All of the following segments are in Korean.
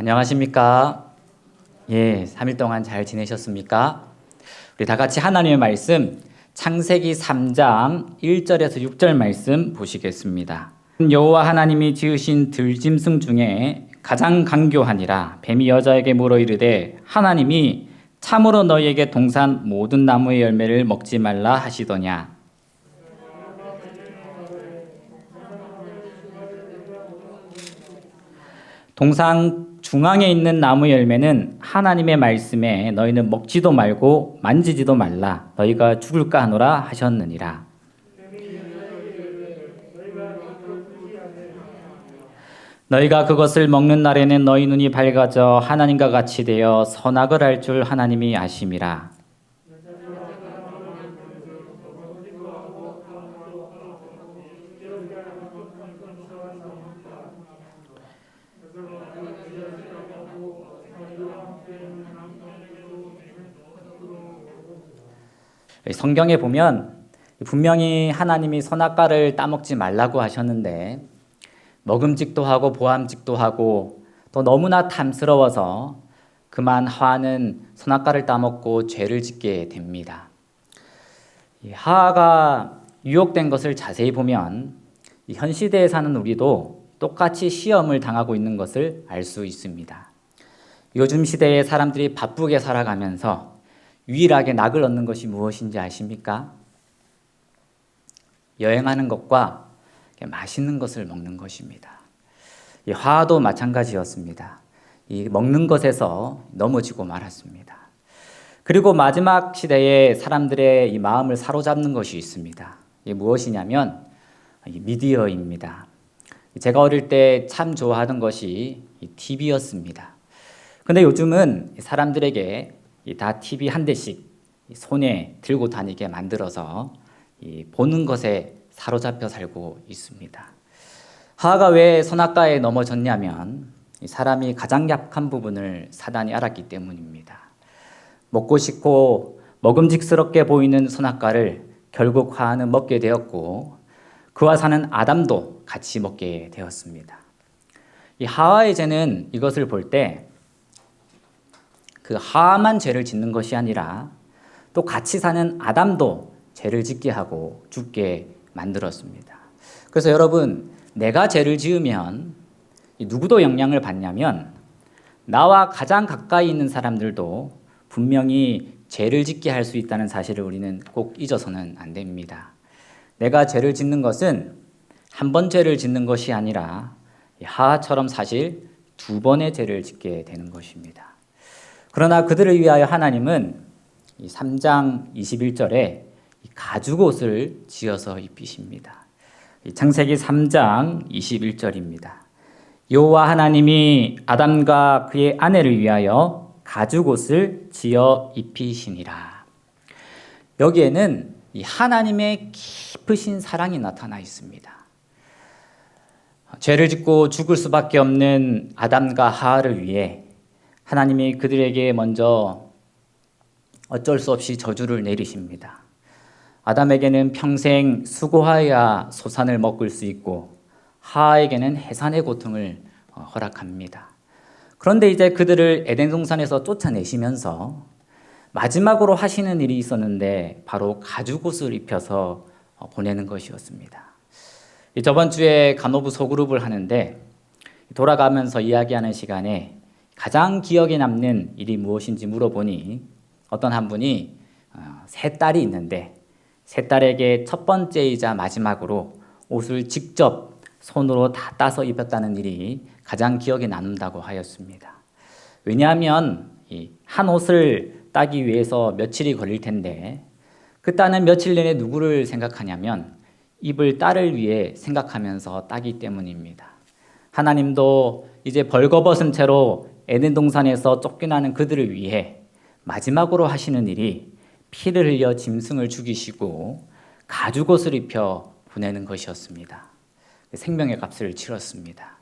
안녕하십니까? 예, 3일 동안 잘 지내셨습니까? 우리 다 같이 하나님의 말씀 창세기 3장 1절에서 6절 말씀 보시겠습니다. 여호와 하나님이 지으신 들짐승 중에 가장 강교하니라 뱀이 여자에게 물어 이르되 하나님이 참으로 너희에게 동산 모든 나무의 열매를 먹지 말라 하시더냐 동상 중앙에 있는 나무 열매는 하나님의 말씀에 너희는 먹지도 말고 만지지도 말라. 너희가 죽을까 하노라 하셨느니라. 너희가 그것을 먹는 날에는 너희 눈이 밝아져 하나님과 같이 되어 선악을 알 줄 하나님이 아심이라 성경에 보면 분명히 하나님이 선악과를 따먹지 말라고 하셨는데 먹음직도 하고 보암직도 하고 또 너무나 탐스러워서 그만 하와는 선악과를 따먹고 죄를 짓게 됩니다. 이 하와가 유혹된 것을 자세히 보면 이현 시대에 사는 우리도 똑같이 시험을 당하고 있는 것을 알 수 있습니다. 요즘 시대에 사람들이 바쁘게 살아가면서 유일하게 낙을 얻는 것이 무엇인지 아십니까? 여행하는 것과 맛있는 것을 먹는 것입니다. 이 화도 마찬가지였습니다. 이 먹는 것에서 넘어지고 말았습니다. 그리고 마지막 시대에 사람들의 이 마음을 사로잡는 것이 있습니다. 이게 무엇이냐면 이 미디어입니다. 제가 어릴 때 참 좋아하던 것이 이 TV였습니다. 근데 요즘은 사람들에게 이 다 TV 한 대씩 이 손에 들고 다니게 만들어서 이 보는 것에 사로잡혀 살고 있습니다. 하하가 왜 선악과에 넘어졌냐면 이 사람이 가장 약한 부분을 사단이 알았기 때문입니다. 먹고 싶고 먹음직스럽게 보이는 선악과를 결국 하하는 먹게 되었고 그와 사는 아담도 같이 먹게 되었습니다. 이 하와의 죄는 이것을 볼 때 그 하와만 죄를 짓는 것이 아니라 또 같이 사는 아담도 죄를 짓게 하고 죽게 만들었습니다. 그래서 여러분, 내가 죄를 지으면 누구도 영향을 받냐면 나와 가장 가까이 있는 사람들도 분명히 죄를 짓게 할 수 있다는 사실을 우리는 꼭 잊어서는 안 됩니다. 내가 죄를 짓는 것은 한 번 죄를 짓는 것이 아니라 하하처럼 사실 두 번의 죄를 짓게 되는 것입니다. 그러나 그들을 위하여 하나님은 3장 21절에 가죽 옷을 지어서 입히십니다. 창세기 3장 21절입니다. 여호와 하나님이 아담과 그의 아내를 위하여 가죽 옷을 지어 입히시니라. 여기에는 이 하나님의 깊으신 사랑이 나타나 있습니다. 죄를 짓고 죽을 수밖에 없는 아담과 하하를 위해 하나님이 그들에게 먼저 어쩔 수 없이 저주를 내리십니다. 아담에게는 평생 수고하여야 소산을 먹을 수 있고 하하에게는 해산의 고통을 허락합니다. 그런데 이제 그들을 에덴 동산에서 쫓아내시면서 마지막으로 하시는 일이 있었는데 바로 가죽옷을 입혀서 보내는 것이었습니다. 저번 주에 간호부 소그룹을 하는데 돌아가면서 이야기하는 시간에 가장 기억에 남는 일이 무엇인지 물어보니 어떤 한 분이 세 딸이 있는데 세 딸에게 첫 번째이자 마지막으로 옷을 직접 손으로 다 따서 입혔다는 일이 가장 기억에 남는다고 하였습니다. 왜냐하면 한 옷을 따기 위해서 며칠이 걸릴 텐데 그 딸은 며칠 내내 누구를 생각하냐면 입을 딸을 위해 생각하면서 따기 때문입니다. 하나님도 이제 벌거벗은 채로 에덴 동산에서 쫓겨나는 그들을 위해 마지막으로 하시는 일이 피를 흘려 짐승을 죽이시고 가죽옷을 입혀 보내는 것이었습니다. 생명의 값을 치렀습니다.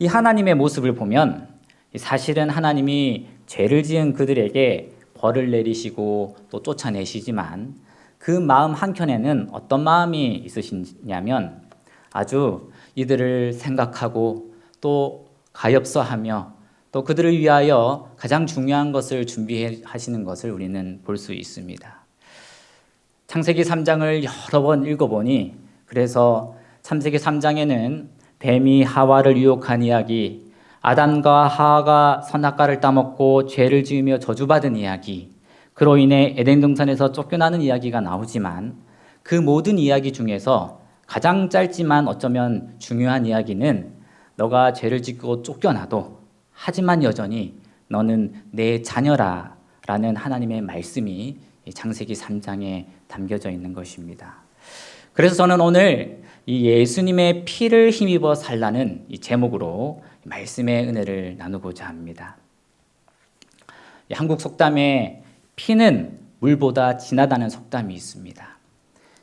이 하나님의 모습을 보면 사실은 하나님이 죄를 지은 그들에게 벌을 내리시고 또 쫓아내시지만 그 마음 한켠에는 어떤 마음이 있으시냐면 아주 이들을 생각하고 또 가엾어하며 또 그들을 위하여 가장 중요한 것을 준비하시는 것을 우리는 볼 수 있습니다. 창세기 3장을 여러 번 읽어보니 그래서 창세기 3장에는 뱀이 하와를 유혹한 이야기, 아담과 하와가 선악과를 따먹고 죄를 지으며 저주받은 이야기, 그로 인해 에덴 동산에서 쫓겨나는 이야기가 나오지만 그 모든 이야기 중에서 가장 짧지만 어쩌면 중요한 이야기는 너가 죄를 짓고 쫓겨나도 하지만 여전히 너는 내 자녀라 라는 하나님의 말씀이 창세기 3장에 담겨져 있는 것입니다. 그래서 저는 오늘 이 예수님의 피를 힘입어 살라는 이 제목으로 말씀의 은혜를 나누고자 합니다. 한국 속담에 피는 물보다 진하다는 속담이 있습니다.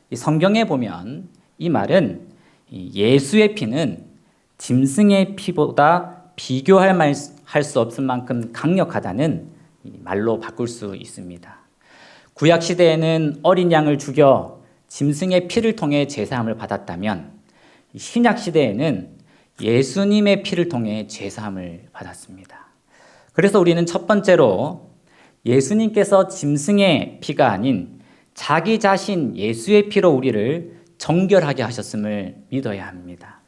이 성경에 보면 이 말은 예수의 피는 짐승의 피보다 비교할 수 없을 만큼 강력하다는 말로 바꿀 수 있습니다. 구약 시대에는 어린 양을 죽여 짐승의 피를 통해 제사함을 받았다면 신약 시대에는 예수님의 피를 통해 제사함을 받았습니다. 그래서 우리는 첫 번째로 예수님께서 짐승의 피가 아닌 자기 자신 예수의 피로 우리를 정결하게 하셨음을 믿어야 합니다.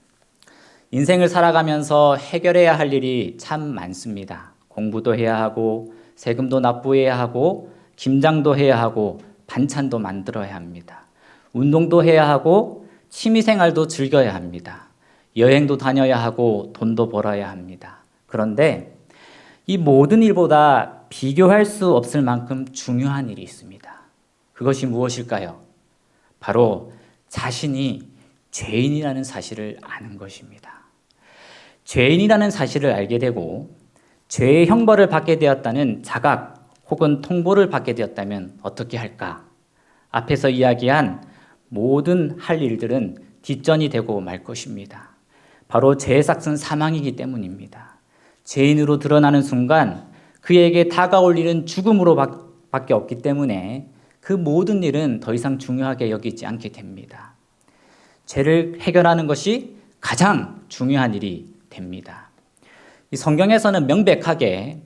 인생을 살아가면서 해결해야 할 일이 참 많습니다. 공부도 해야 하고, 세금도 납부해야 하고, 김장도 해야 하고, 반찬도 만들어야 합니다. 운동도 해야 하고, 취미생활도 즐겨야 합니다. 여행도 다녀야 하고, 돈도 벌어야 합니다. 그런데 이 모든 일보다 비교할 수 없을 만큼 중요한 일이 있습니다. 그것이 무엇일까요? 바로 자신이 죄인이라는 사실을 아는 것입니다. 죄인이라는 사실을 알게 되고 죄의 형벌을 받게 되었다는 자각 혹은 통보를 받게 되었다면 어떻게 할까? 앞에서 이야기한 모든 할 일들은 뒷전이 되고 말 것입니다. 바로 죄의 삭은 사망이기 때문입니다. 죄인으로 드러나는 순간 그에게 다가올 일은 죽음으로 밖에 없기 때문에 그 모든 일은 더 이상 중요하게 여기지 않게 됩니다. 죄를 해결하는 것이 가장 중요한 일이 됩니다. 이 성경에서는 명백하게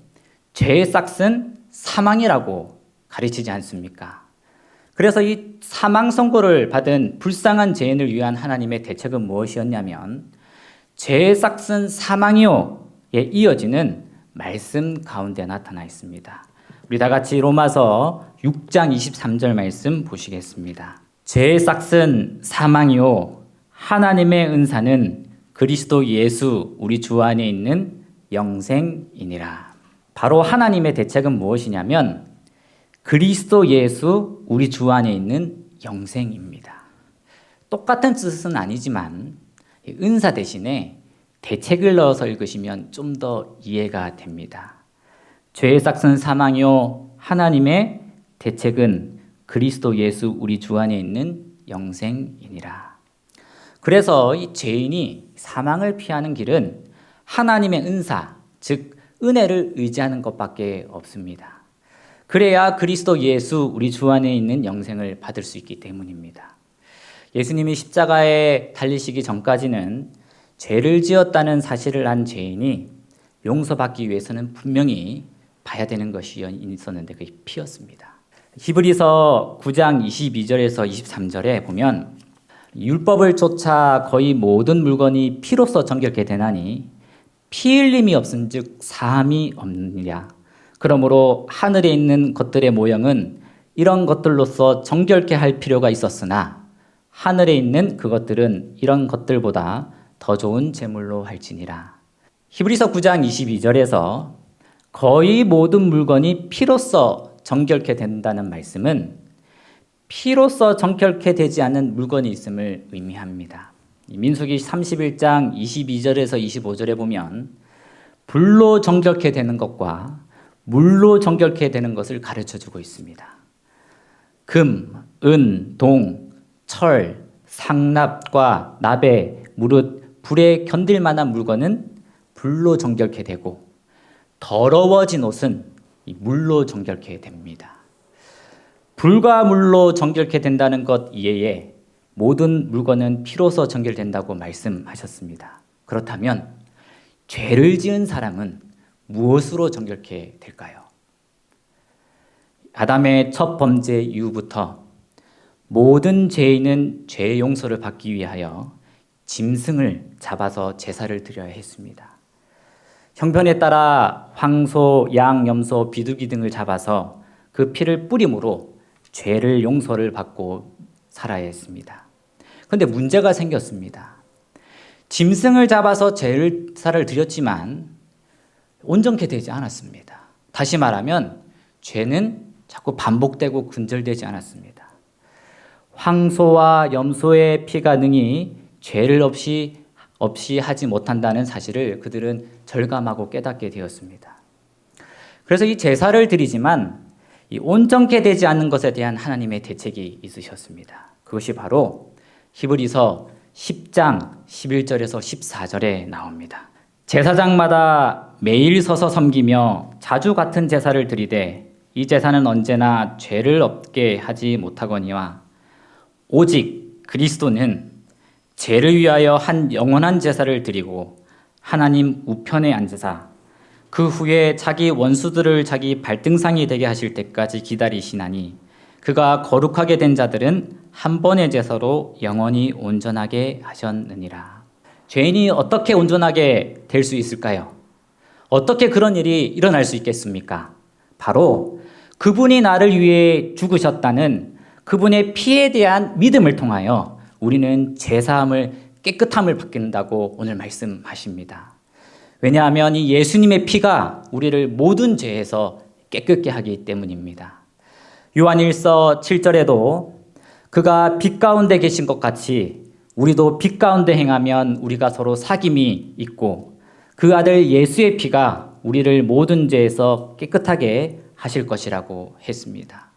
죄의 싹은 사망이라고 가르치지 않습니까? 그래서 이 사망 선고를 받은 불쌍한 죄인을 위한 하나님의 대책은 무엇이었냐면 죄의 싹은 사망이요에 이어지는 말씀 가운데 나타나 있습니다. 우리 다 같이 로마서 6장 23절 말씀 보시겠습니다. 죄의 싹은 사망이요 하나님의 은사는 그리스도 예수 우리 주 안에 있는 영생이니라. 바로 하나님의 대책은 무엇이냐면 그리스도 예수 우리 주 안에 있는 영생입니다. 똑같은 뜻은 아니지만 은사 대신에 대책을 넣어서 읽으시면 좀 더 이해가 됩니다. 죄의 싹은 사망이요 하나님의 대책은 그리스도 예수 우리 주 안에 있는 영생이니라. 그래서 이 죄인이 사망을 피하는 길은 하나님의 은사, 즉 은혜를 의지하는 것밖에 없습니다. 그래야 그리스도 예수 우리 주 안에 있는 영생을 받을 수 있기 때문입니다. 예수님이 십자가에 달리시기 전까지는 죄를 지었다는 사실을 안 죄인이 용서받기 위해서는 분명히 봐야 되는 것이 있었는데 그게 피였습니다. 히브리서 9장 22절에서 23절에 보면 율법을 쫓아 거의 모든 물건이 피로써 정결케 되나니 피 흘림이 없은즉 사함이 없느니라. 그러므로 하늘에 있는 것들의 모형은 이런 것들로서 정결케 할 필요가 있었으나 하늘에 있는 그것들은 이런 것들보다 더 좋은 제물로 할지니라. 히브리서 9장 22절에서 거의 모든 물건이 피로써 정결케 된다는 말씀은 피로써 정결케 되지 않는 물건이 있음을 의미합니다. 민수기 31장 22절에서 25절에 보면 불로 정결케 되는 것과 물로 정결케 되는 것을 가르쳐 주고 있습니다. 금, 은, 동, 철, 상납과 나베, 무릇, 불에 견딜 만한 물건은 불로 정결케 되고 더러워진 옷은 물로 정결케 됩니다. 불과 물로 정결케 된다는 것 이외에 모든 물건은 피로서 정결된다고 말씀하셨습니다. 그렇다면 죄를 지은 사람은 무엇으로 정결케 될까요? 아담의 첫 범죄 이후부터 모든 죄인은 죄 용서를 받기 위하여 짐승을 잡아서 제사를 드려야 했습니다. 형편에 따라 황소, 양, 염소, 비둘기 등을 잡아서 그 피를 뿌림으로 죄를 용서를 받고 살아야 했습니다. 그런데 문제가 생겼습니다. 짐승을 잡아서 제사를 드렸지만 온전케 되지 않았습니다. 다시 말하면 죄는 자꾸 반복되고 근절되지 않았습니다. 황소와 염소의 피가 능히 죄를 없이 없이 하지 못한다는 사실을 그들은 절감하고 깨닫게 되었습니다. 그래서 이 제사를 드리지만 이 온전케 되지 않는 것에 대한 하나님의 대책이 있으셨습니다. 그것이 바로 히브리서 10장 11절에서 14절에 나옵니다. 제사장마다 매일 서서 섬기며 자주 같은 제사를 드리되 이 제사는 언제나 죄를 없게 하지 못하거니와 오직 그리스도는 죄를 위하여 한 영원한 제사를 드리고 하나님 우편에 앉으사 그 후에 자기 원수들을 자기 발등상이 되게 하실 때까지 기다리시나니 그가 거룩하게 된 자들은 한 번의 제사로 영원히 온전하게 하셨느니라. 죄인이 어떻게 온전하게 될 수 있을까요? 어떻게 그런 일이 일어날 수 있겠습니까? 바로 그분이 나를 위해 죽으셨다는 그분의 피에 대한 믿음을 통하여 우리는 제사함을 깨끗함을 받는다고 오늘 말씀하십니다. 왜냐하면 이 예수님의 피가 우리를 모든 죄에서 깨끗게 하기 때문입니다. 요한일서 7절에도 그가 빛 가운데 계신 것 같이 우리도 빛 가운데 행하면 우리가 서로 사귐이 있고 그 아들 예수의 피가 우리를 모든 죄에서 깨끗하게 하실 것이라고 했습니다.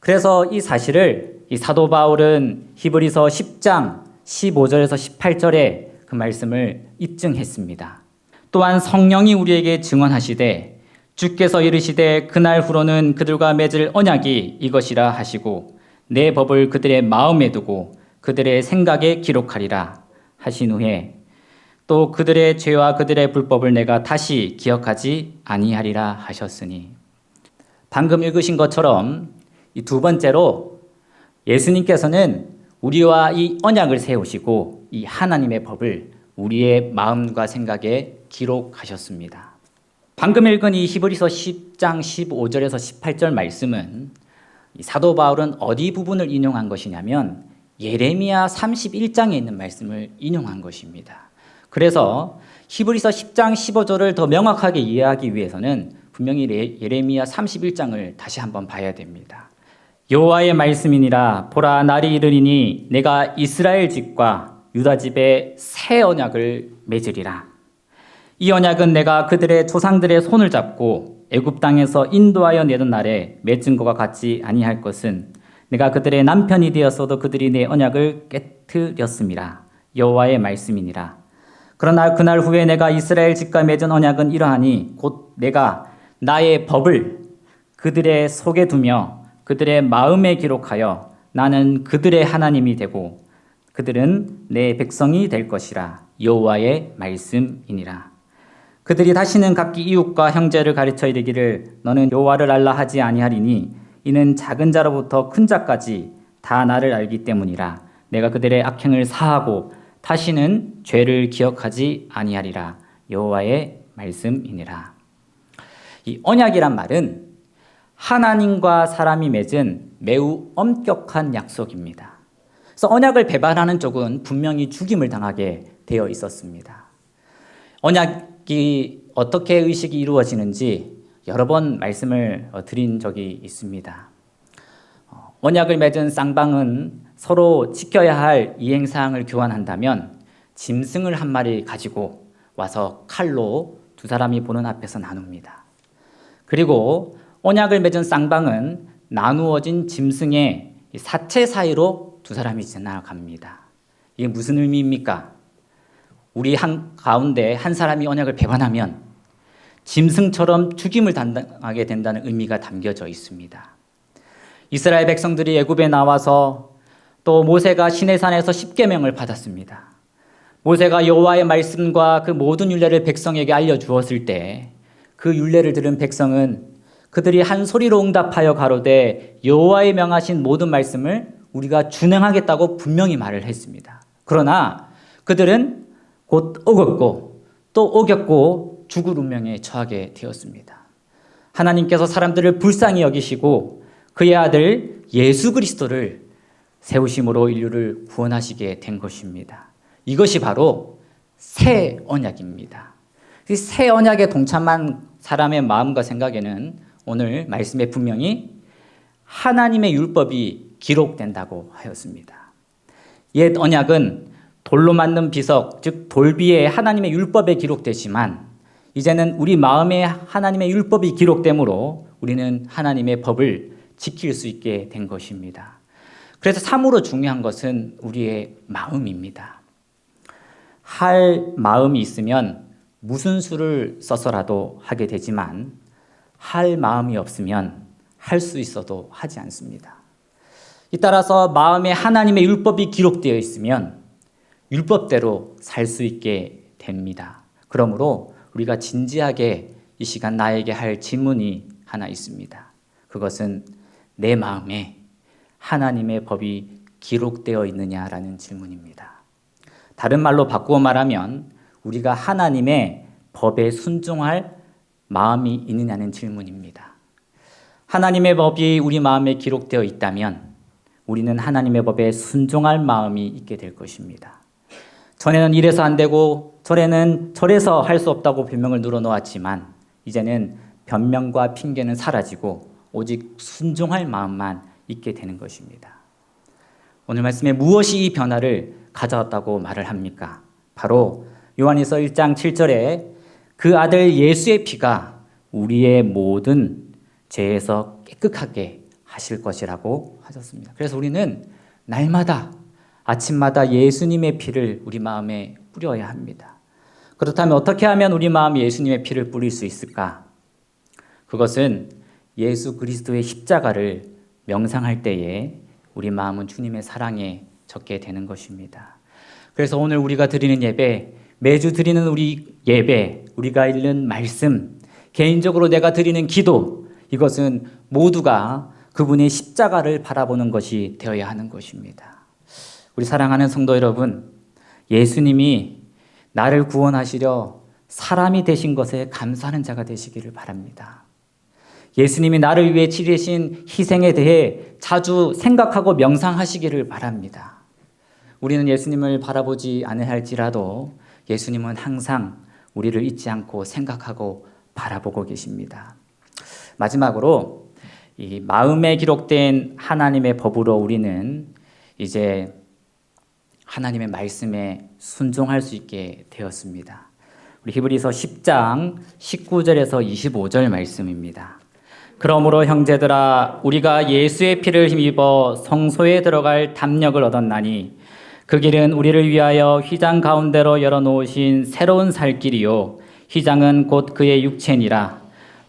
그래서 이 사실을 이 사도 바울은 히브리서 10장 15절에서 18절에 그 말씀을 입증했습니다. 또한 성령이 우리에게 증언하시되 주께서 이르시되 그날 후로는 그들과 맺을 언약이 이것이라 하시고 내 법을 그들의 마음에 두고 그들의 생각에 기록하리라 하신 후에 또 그들의 죄와 그들의 불법을 내가 다시 기억하지 아니하리라 하셨으니. 방금 읽으신 것처럼 이 두 번째로 예수님께서는 우리와 이 언약을 세우시고 이 하나님의 법을 우리의 마음과 생각에 기록하셨습니다. 방금 읽은 이 히브리서 10장 15절에서 18절 말씀은 사도 바울은 어디 부분을 인용한 것이냐면 예레미야 31장에 있는 말씀을 인용한 것입니다. 그래서 히브리서 10장 15절을 더 명확하게 이해하기 위해서는 분명히 예레미야 31장을 다시 한번 봐야 됩니다. 여호와의 말씀이니라 보라 날이 이르리니 내가 이스라엘 집과 유다 집에 새 언약을 맺으리라. 이 언약은 내가 그들의 조상들의 손을 잡고 애굽 땅에서 인도하여 내던 날에 맺은 것과 같지 아니할 것은 내가 그들의 남편이 되었어도 그들이 내 언약을 깨뜨렸음이라 여호와의 말씀이니라. 그러나 그날 후에 내가 이스라엘 집과 맺은 언약은 이러하니 곧 내가 나의 법을 그들의 속에 두며 그들의 마음에 기록하여 나는 그들의 하나님이 되고 그들은 내 백성이 될 것이라 여호와의 말씀이니라. 그들이 다시는 각기 이웃과 형제를 가르쳐 이르기를 너는 여호와를 알라 하지 아니하리니 이는 작은 자로부터 큰 자까지 다 나를 알기 때문이라 내가 그들의 악행을 사하고 다시는 죄를 기억하지 아니하리라 여호와의 말씀이니라. 이 언약이란 말은 하나님과 사람이 맺은 매우 엄격한 약속입니다. 그래서 언약을 배반하는 쪽은 분명히 죽임을 당하게 되어 있었습니다. 언약이 어떻게 의식이 이루어지는지 여러 번 말씀을 드린 적이 있습니다. 어, 언약을 맺은 쌍방은 서로 지켜야 할 이행사항을 교환한다면 짐승을 한 마리 가지고 와서 칼로 두 사람이 보는 앞에서 나눕니다. 그리고 언약을 맺은 쌍방은 나누어진 짐승의 사체 사이로 두 사람이 지나갑니다. 이게 무슨 의미입니까? 우리 한 가운데 한 사람이 언약을 배반하면 짐승처럼 죽임을 당하게 된다는 의미가 담겨져 있습니다. 이스라엘 백성들이 애굽에 나와서 또 모세가 시내산에서 십계명을 받았습니다. 모세가 여호와의 말씀과 그 모든 율례를 백성에게 알려 주었을 때 그 율례를 들은 백성은 그들이 한 소리로 응답하여 가로되 여호와의 명하신 모든 말씀을 우리가 준행하겠다고 분명히 말을 했습니다. 그러나 그들은 곧 어겼고 또 어겼고 죽을 운명에 처하게 되었습니다. 하나님께서 사람들을 불쌍히 여기시고 그의 아들 예수 그리스도를 세우심으로 인류를 구원하시게 된 것입니다. 이것이 바로 새 언약입니다. 이새 언약에 동참한 사람의 마음과 생각에는 오늘 말씀에 분명히 하나님의 율법이 기록된다고 하였습니다. 옛 언약은 돌로 만든 비석, 즉 돌비에 하나님의 율법에 기록되지만 이제는 우리 마음에 하나님의 율법이 기록되므로 우리는 하나님의 법을 지킬 수 있게 된 것입니다. 그래서 참으로 중요한 것은 우리의 마음입니다. 할 마음이 있으면 무슨 수를 써서라도 하게 되지만 할 마음이 없으면 할 수 있어도 하지 않습니다. 이 따라서 마음에 하나님의 율법이 기록되어 있으면 율법대로 살 수 있게 됩니다. 그러므로 우리가 진지하게 이 시간 나에게 할 질문이 하나 있습니다. 그것은 내 마음에 하나님의 법이 기록되어 있느냐라는 질문입니다. 다른 말로 바꾸어 말하면 우리가 하나님의 법에 순종할 마음이 있느냐는 질문입니다. 하나님의 법이 우리 마음에 기록되어 있다면 우리는 하나님의 법에 순종할 마음이 있게 될 것입니다. 전에는 이래서 안 되고 전에는 저래서 할 수 없다고 변명을 늘어놓았지만 이제는 변명과 핑계는 사라지고 오직 순종할 마음만 있게 되는 것입니다. 오늘 말씀에 무엇이 이 변화를 가져왔다고 말을 합니까? 바로 요한일서 1장 7절에 그 아들 예수의 피가 우리의 모든 죄에서 깨끗하게 하실 것이라고 하셨습니다. 그래서 우리는 날마다 아침마다 예수님의 피를 우리 마음에 뿌려야 합니다. 그렇다면 어떻게 하면 우리 마음에 예수님의 피를 뿌릴 수 있을까? 그것은 예수 그리스도의 십자가를 명상할 때에 우리 마음은 주님의 사랑에 적게 되는 것입니다. 그래서 오늘 우리가 드리는 예배, 매주 드리는 우리 예배, 우리가 읽는 말씀, 개인적으로 내가 드리는 기도, 이것은 모두가 그분의 십자가를 바라보는 것이 되어야 하는 것입니다. 우리 사랑하는 성도 여러분, 예수님이 나를 구원하시려 사람이 되신 것에 감사하는 자가 되시기를 바랍니다. 예수님이 나를 위해 치르신 희생에 대해 자주 생각하고 명상하시기를 바랍니다. 우리는 예수님을 바라보지 않을지라도 예수님은 항상 우리를 잊지 않고 생각하고 바라보고 계십니다. 마지막으로 이 마음에 기록된 하나님의 법으로 우리는 이제 하나님의 말씀에 순종할 수 있게 되었습니다. 우리 히브리서 10장 19절에서 25절 말씀입니다. 그러므로 형제들아 우리가 예수의 피를 힘입어 성소에 들어갈 담력을 얻었나니 그 길은 우리를 위하여 휘장 가운데로 열어 놓으신 새로운 살 길이요 휘장은 곧 그의 육체니라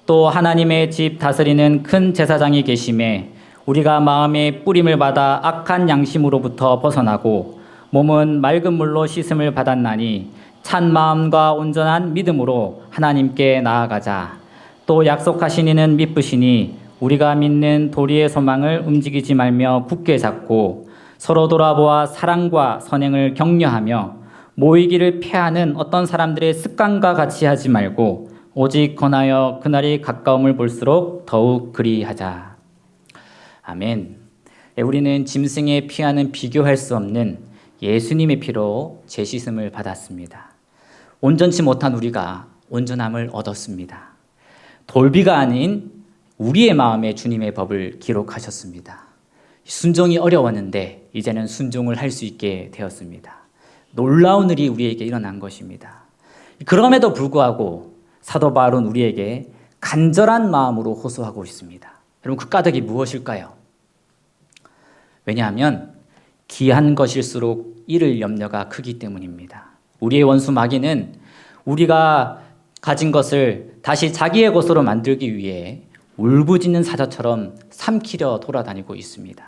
또 하나님의 집 다스리는 큰 제사장이 계심에 우리가 마음의 뿌림을 받아 악한 양심으로부터 벗어나고 몸은 맑은 물로 씻음을 받았나니 찬 마음과 온전한 믿음으로 하나님께 나아가자. 또 약속하신 이는 믿으시니 우리가 믿는 도리의 소망을 움직이지 말며 굳게 잡고 서로 돌아보아 사랑과 선행을 격려하며 모이기를 피하는 어떤 사람들의 습관과 같이 하지 말고 오직 권하여 그날이 가까움을 볼수록 더욱 그리하자. 아멘. 예, 우리는 짐승에 피하는 비교할 수 없는 예수님의 피로 재씻음을 받았습니다. 온전치 못한 우리가 온전함을 얻었습니다. 돌비가 아닌 우리의 마음에 주님의 법을 기록하셨습니다. 순종이 어려웠는데 이제는 순종을 할 수 있게 되었습니다. 놀라운 일이 우리에게 일어난 것입니다. 그럼에도 불구하고 사도 바울은 우리에게 간절한 마음으로 호소하고 있습니다. 여러분 그 까닭이 무엇일까요? 왜냐하면 귀한 것일수록 잃을 염려가 크기 때문입니다. 우리의 원수 마귀는 우리가 가진 것을 다시 자기의 것으로 만들기 위해 울부짖는 사자처럼 삼키려 돌아다니고 있습니다.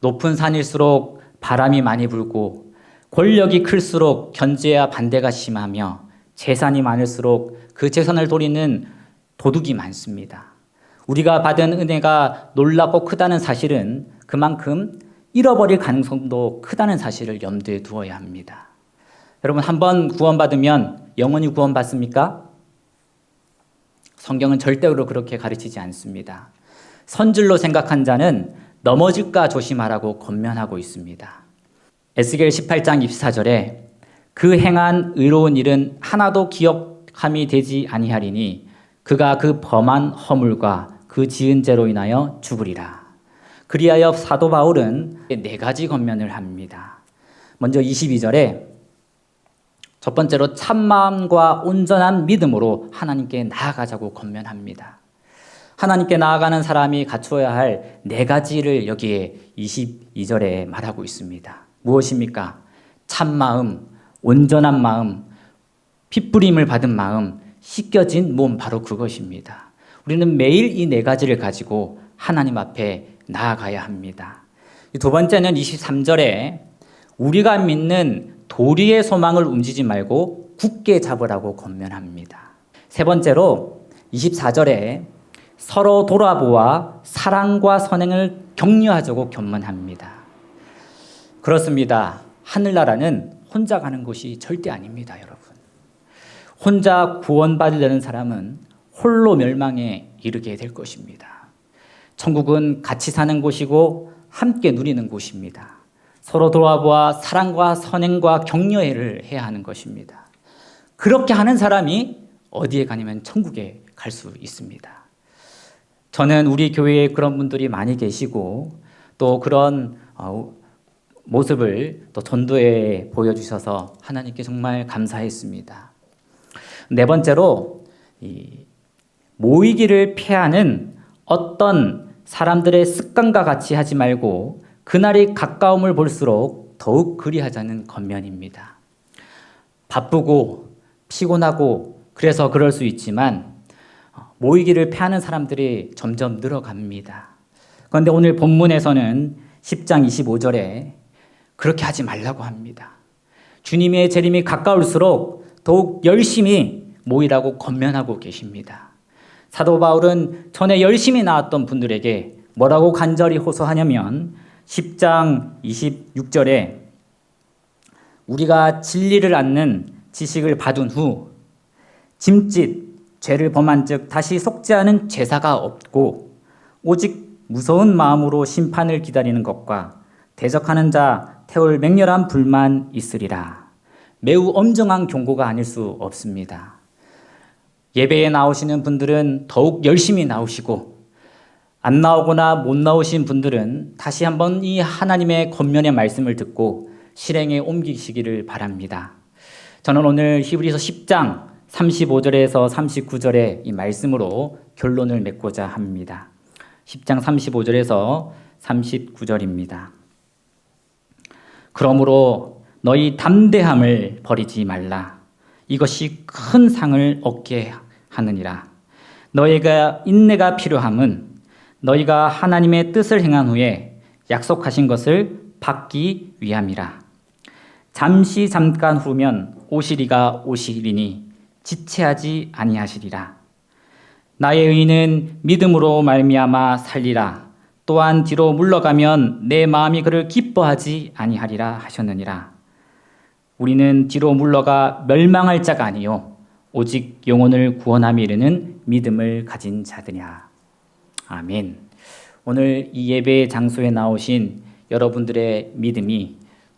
높은 산일수록 바람이 많이 불고 권력이 클수록 견제와 반대가 심하며 재산이 많을수록 그 재산을 도리는 도둑이 많습니다. 우리가 받은 은혜가 놀랍고 크다는 사실은 그만큼 잃어버릴 가능성도 크다는 사실을 염두에 두어야 합니다. 여러분, 한번 구원받으면 영원히 구원받습니까? 성경은 절대로 그렇게 가르치지 않습니다. 선질로 생각한 자는 넘어질까 조심하라고 권면하고 있습니다. 에스겔 18장 24절에 그 행한 의로운 일은 하나도 기억 함이 되지 아니하리니 그가 그 범한 허물과 그 지은 죄로 인하여 죽으리라. 그리하여 사도 바울은 네 가지 권면을 합니다. 먼저 22절에 첫 번째로 참마음과 온전한 믿음으로 하나님께 나아가자고 권면합니다. 하나님께 나아가는 사람이 갖추어야 할 네 가지를 여기에 22절에 말하고 있습니다. 무엇입니까? 참마음, 온전한 마음, 핏부림을 받은 마음, 씻겨진 몸 바로 그것입니다. 우리는 매일 이 네 가지를 가지고 하나님 앞에 나아가야 합니다. 두 번째는 23절에 우리가 믿는 도리의 소망을 움직이지 말고 굳게 잡으라고 권면합니다. 세 번째로 24절에 서로 돌아보아 사랑과 선행을 격려하자고 견문합니다. 그렇습니다. 하늘나라는 혼자 가는 곳이 절대 아닙니다, 여러분. 혼자 구원받으려는 사람은 홀로 멸망에 이르게 될 것입니다. 천국은 같이 사는 곳이고 함께 누리는 곳입니다. 서로 돌아보아 사랑과 선행과 격려를 해야 하는 것입니다. 그렇게 하는 사람이 어디에 가냐면 천국에 갈 수 있습니다. 저는 우리 교회에 그런 분들이 많이 계시고 또 그런 어, 모습을 또 전도에 보여주셔서 하나님께 정말 감사했습니다. 네 번째로 모이기를 피하는 어떤 사람들의 습관과 같이 하지 말고 그날이 가까움을 볼수록 더욱 그리하자는 겉면입니다. 바쁘고 피곤하고 그래서 그럴 수 있지만 모이기를 피하는 사람들이 점점 늘어갑니다. 그런데 오늘 본문에서는 10장 25절에 그렇게 하지 말라고 합니다. 주님의 재림이 가까울수록 더욱 열심히 모이라고 권면하고 계십니다. 사도 바울은 전에 열심히 나왔던 분들에게 뭐라고 간절히 호소하냐면 10장 26절에 우리가 진리를 않는 지식을 받은 후 짐짓 죄를 범한 즉 다시 속지 않은 제사가 없고 오직 무서운 마음으로 심판을 기다리는 것과 대적하는 자 태울 맹렬한 불만 있으리라. 매우 엄정한 경고가 아닐 수 없습니다. 예배에 나오시는 분들은 더욱 열심히 나오시고 안 나오거나 못 나오신 분들은 다시 한번 이 하나님의 권면의 말씀을 듣고 실행에 옮기시기를 바랍니다. 저는 오늘 히브리서 10장 35절에서 39절의 이 말씀으로 결론을 맺고자 합니다. 10장 35절에서 39절입니다. 그러므로 너희 담대함을 버리지 말라. 이것이 큰 상을 얻게 하느니라. 너희가 인내가 필요함은 너희가 하나님의 뜻을 행한 후에 약속하신 것을 받기 위함이라. 잠시 잠깐 후면 오시리가 오시리니 지체하지 아니하시리라. 나의 의인은 믿음으로 말미암아 살리라. 또한 뒤로 물러가면 내 마음이 그를 기뻐하지 아니하리라 하셨느니라. 우리는 뒤로 물러가 멸망할 자가 아니요 오직 영혼을 구원함이 이르는 믿음을 가진 자들이야. 아멘. 오늘 이 예배 장소에 나오신 여러분들의 믿음이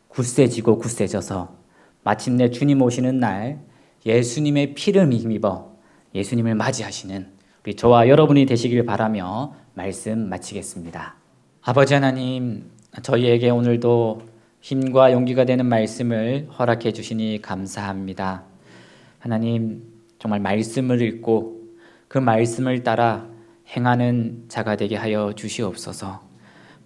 굳세지고 굳세져서 마침내 주님 오시는 날 예수님의 피를 힘입어 예수님을 맞이하시는 우리 저와 여러분이 되시길 바라며 말씀 마치겠습니다. 아버지 하나님, 저희에게 오늘도 힘과 용기가 되는 말씀을 허락해 주시니 감사합니다. 하나님, 정말 말씀을 읽고 그 말씀을 따라 행하는 자가 되게 하여 주시옵소서.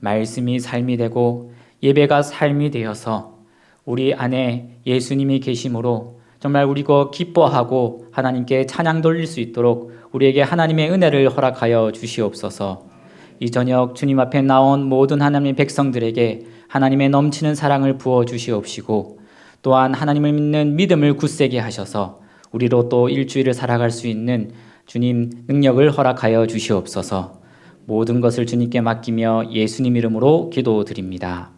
말씀이 삶이 되고 예배가 삶이 되어서 우리 안에 예수님이 계심으로 정말 우리가 기뻐하고 하나님께 찬양 돌릴 수 있도록 우리에게 하나님의 은혜를 허락하여 주시옵소서. 이 저녁 주님 앞에 나온 모든 하나님의 백성들에게 하나님의 넘치는 사랑을 부어 주시옵시고 또한 하나님을 믿는 믿음을 굳세게 하셔서 우리로 또 일주일을 살아갈 수 있는 주님 능력을 허락하여 주시옵소서. 모든 것을 주님께 맡기며 예수님 이름으로 기도드립니다.